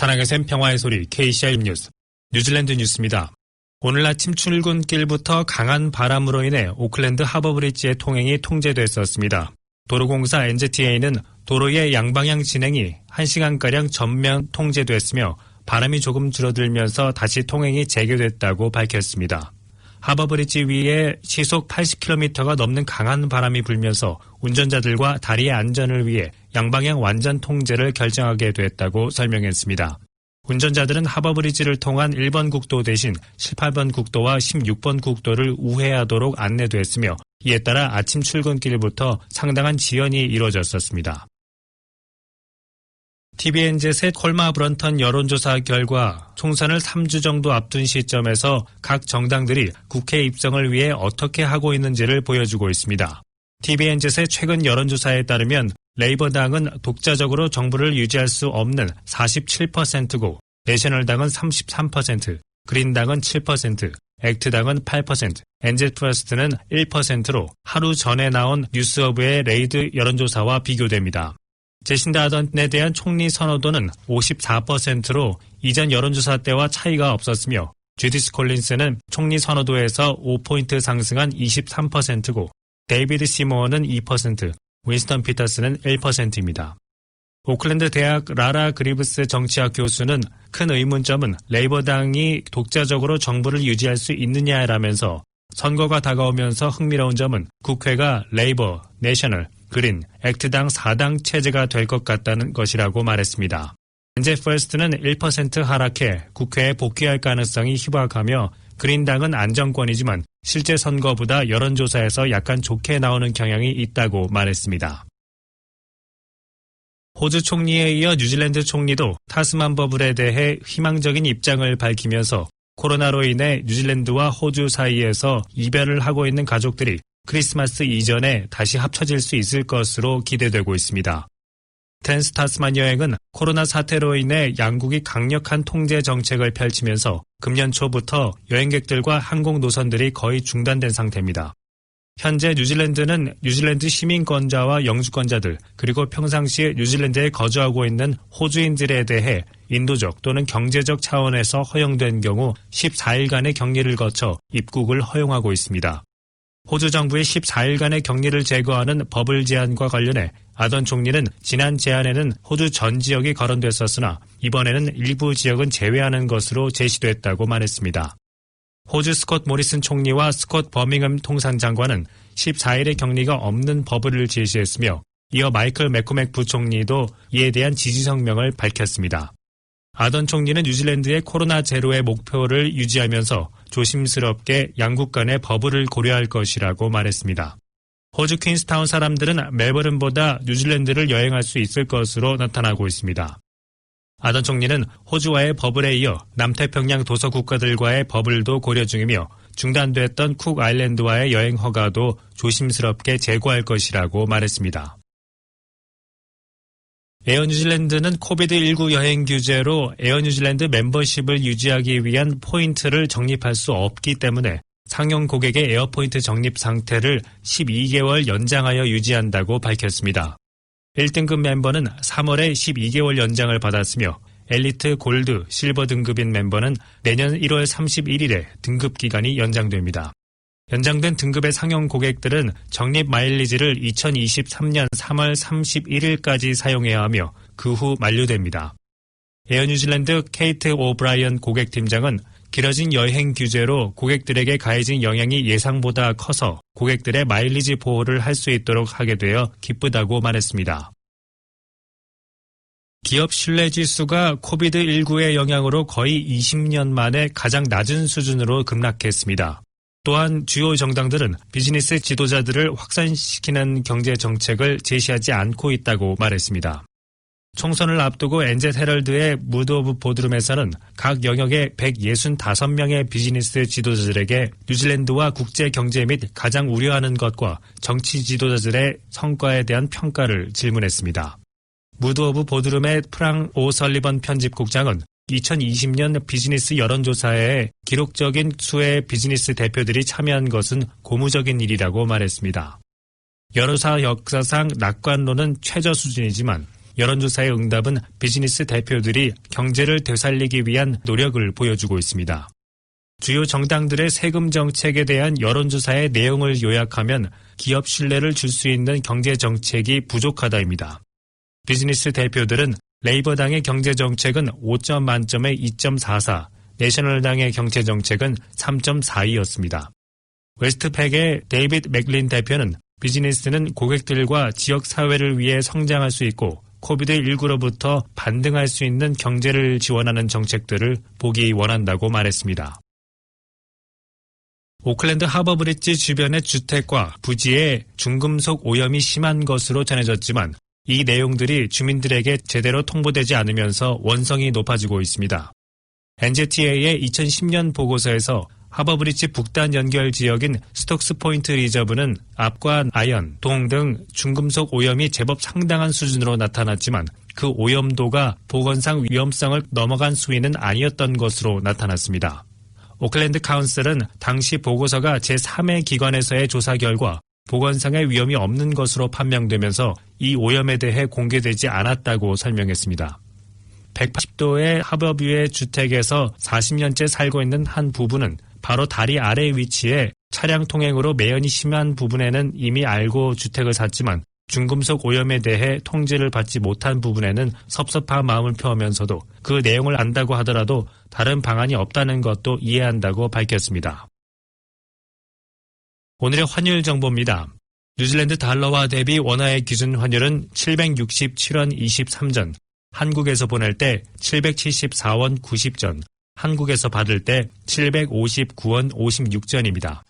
사랑의 샘 평화의 소리 KCR 뉴스 뉴질랜드 뉴스입니다. 오늘 아침 출근길부터 강한 바람으로 인해 오클랜드 하버브리지의 통행이 통제됐었습니다. 도로공사 NZTA는 도로의 양방향 진행이 1시간가량 전면 통제됐으며 바람이 조금 줄어들면서 다시 통행이 재개됐다고 밝혔습니다. 하버브리지 위에 시속 80km가 넘는 강한 바람이 불면서 운전자들과 다리의 안전을 위해 양방향 완전 통제를 결정하게 됐다고 설명했습니다. 운전자들은 하버브리지를 통한 1번 국도 대신 18번 국도와 16번 국도를 우회하도록 안내됐으며 이에 따라 아침 출근길부터 상당한 지연이 이루어졌었습니다. TVNZ의 콜마 브런턴 여론조사 결과 총선을 3주 정도 앞둔 시점에서 각 정당들이 국회 입성을 위해 어떻게 하고 있는지를 보여주고 있습니다. TVNZ의 최근 여론조사에 따르면 레이버당은 독자적으로 정부를 유지할 수 없는 47%고 내셔널당은 33%, 그린당은 7%, 액트당은 8%, 엔젤 프러스트는 1%로 하루 전에 나온 뉴스어브의 레이드 여론조사와 비교됩니다. 제신다 아던에 대한 총리 선호도는 54%로 이전 여론조사 때와 차이가 없었으며 주디스 콜린스는 총리 선호도에서 5포인트 상승한 23%고 데이비드 시모어는 2%, 윈스턴 피터스는 1%입니다. 오클랜드 대학 라라 그리브스 정치학 교수는 큰 의문점은 레이버당이 독자적으로 정부를 유지할 수 있느냐라면서 선거가 다가오면서 흥미로운 점은 국회가 레이버, 내셔널, 그린, 액트당 4당 체제가 될 것 같다는 것이라고 말했습니다. 현재 퍼스트는 1% 하락해 국회에 복귀할 가능성이 희박하며 그린당은 안정권이지만 실제 선거보다 여론조사에서 약간 좋게 나오는 경향이 있다고 말했습니다. 호주 총리에 이어 뉴질랜드 총리도 타스만 버블에 대해 희망적인 입장을 밝히면서 코로나로 인해 뉴질랜드와 호주 사이에서 이별을 하고 있는 가족들이 크리스마스 이전에 다시 합쳐질 수 있을 것으로 기대되고 있습니다. 텐스 타스만 여행은 코로나 사태로 인해 양국이 강력한 통제 정책을 펼치면서 금년 초부터 여행객들과 항공 노선들이 거의 중단된 상태입니다. 현재 뉴질랜드는 뉴질랜드 시민권자와 영주권자들 그리고 평상시에 뉴질랜드에 거주하고 있는 호주인들에 대해 인도적 또는 경제적 차원에서 허용된 경우 14일간의 격리를 거쳐 입국을 허용하고 있습니다. 호주 정부의 14일간의 격리를 제거하는 버블 제한과 관련해 아던 총리는 지난 제안에는 호주 전 지역이 거론됐었으나 이번에는 일부 지역은 제외하는 것으로 제시됐다고 말했습니다. 호주 스콧 모리슨 총리와 스콧 버밍엄 통상장관은 14일의 격리가 없는 버블을 제시했으며 이어 마이클 매코맥 부총리도 이에 대한 지지 성명을 밝혔습니다. 아던 총리는 뉴질랜드의 코로나 제로의 목표를 유지하면서 조심스럽게 양국 간의 버블을 고려할 것이라고 말했습니다. 호주 퀸스타운 사람들은 멜버른보다 뉴질랜드를 여행할 수 있을 것으로 나타나고 있습니다. 아던 총리는 호주와의 버블에 이어 남태평양 도서 국가들과의 버블도 고려 중이며 중단됐던 쿡 아일랜드와의 여행 허가도 조심스럽게 재고할 것이라고 말했습니다. 에어 뉴질랜드는 코비드19 여행 규제로 에어 뉴질랜드 멤버십을 유지하기 위한 포인트를 적립할 수 없기 때문에 상용 고객의 에어포인트 적립 상태를 12개월 연장하여 유지한다고 밝혔습니다. 1등급 멤버는 3월에 12개월 연장을 받았으며 엘리트 골드, 실버 등급인 멤버는 내년 1월 31일에 등급 기간이 연장됩니다. 연장된 등급의 상용 고객들은 적립 마일리지를 2023년 3월 31일까지 사용해야 하며 그 후 만료됩니다. 에어 뉴질랜드 케이트 오브라이언 고객팀장은 길어진 여행 규제로 고객들에게 가해진 영향이 예상보다 커서 고객들의 마일리지 보호를 할 수 있도록 하게 되어 기쁘다고 말했습니다. 기업 신뢰지수가 코비드19의 영향으로 거의 20년 만에 가장 낮은 수준으로 급락했습니다. 또한 주요 정당들은 비즈니스 지도자들을 확산시키는 경제 정책을 제시하지 않고 있다고 말했습니다. 총선을 앞두고 엔젯 헤럴드의 무드 오브 보드룸에서는 각 영역의 165명의 비즈니스 지도자들에게 뉴질랜드와 국제 경제 및 가장 우려하는 것과 정치 지도자들의 성과에 대한 평가를 질문했습니다. 무드 오브 보드룸의 프랑 오설리번 편집국장은 2020년 비즈니스 여론조사에 기록적인 수의 비즈니스 대표들이 참여한 것은 고무적인 일이라고 말했습니다. 여론사 역사상 낙관론은 최저 수준이지만 여론조사의 응답은 비즈니스 대표들이 경제를 되살리기 위한 노력을 보여주고 있습니다. 주요 정당들의 세금 정책에 대한 여론조사의 내용을 요약하면 기업 신뢰를 줄 수 있는 경제 정책이 부족하다입니다. 비즈니스 대표들은 레이버당의 경제 정책은 5점 만점에 2.44, 내셔널당의 경제 정책은 3.42였습니다. 웨스트팩의 데이빗 맥린 대표는 비즈니스는 고객들과 지역 사회를 위해 성장할 수 있고 코비드19로부터 반등할 수 있는 경제를 지원하는 정책들을 보기 원한다고 말했습니다. 오클랜드 하버브릿지 주변의 주택과 부지에 중금속 오염이 심한 것으로 전해졌지만 이 내용들이 주민들에게 제대로 통보되지 않으면서 원성이 높아지고 있습니다. NJTA의 2010년 보고서에서 하버브릿지 북단 연결 지역인 스톡스 포인트 리저브는 압과 아연, 동 등 중금속 오염이 제법 상당한 수준으로 나타났지만 그 오염도가 보건상 위험성을 넘어간 수위는 아니었던 것으로 나타났습니다. 오클랜드 카운슬은 당시 보고서가 제3의 기관에서의 조사 결과 보건상의 위험이 없는 것으로 판명되면서 이 오염에 대해 공개되지 않았다고 설명했습니다. 180도의 하버뷰의 주택에서 40년째 살고 있는 한 부부는 바로 다리 아래 위치에 차량 통행으로 매연이 심한 부분에는 이미 알고 주택을 샀지만 중금속 오염에 대해 통제를 받지 못한 부분에는 섭섭한 마음을 표하면서도 그 내용을 안다고 하더라도 다른 방안이 없다는 것도 이해한다고 밝혔습니다. 오늘의 환율 정보입니다. 뉴질랜드 달러와 대비 원화의 기준 환율은 767원 23전, 한국에서 보낼 때 774원 90전, 한국에서 받을 때 759원 56전입니다.